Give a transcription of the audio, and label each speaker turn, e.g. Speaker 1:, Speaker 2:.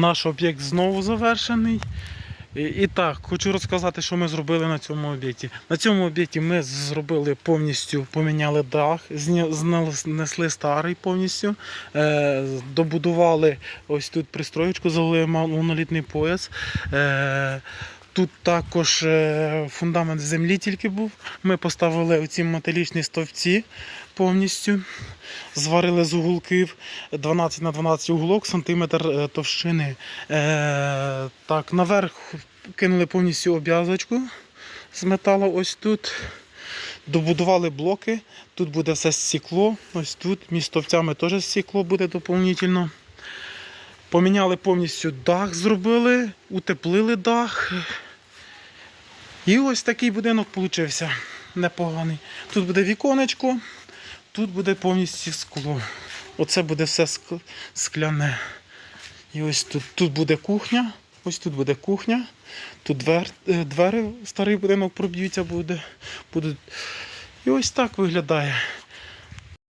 Speaker 1: Наш об'єкт знову завершений. І, і так, хочу розказати, що ми зробили на цьому об'єкті. На цьому об'єкті ми зробили повністю, поміняли дах, знесли старий повністю, е, добудували ось тут пристроєчку, завели монолітний пояс. Е, Тут також е, фундамент землі тільки був. Ми поставили оці металічні стовпці повністю. Зварили з уголків 12 на 12 уголок, сантиметр е, товщини. Е, так, наверх кинули повністю обв'язочку з металу ось тут. Добудували блоки. Тут буде все стекло. Ось тут між стовпцями теж стекло буде доповнительно. Поміняли повністю дах, зробили, утеплили дах. І ось такий будинок получився непоганий. Тут буде віконечко, тут буде повністю скло. Оце буде все скляне. І ось тут, тут буде кухня. Ось тут буде кухня. Тут двер, е, двері, старий будинок проб'ються буде. Будуть. І ось так виглядає.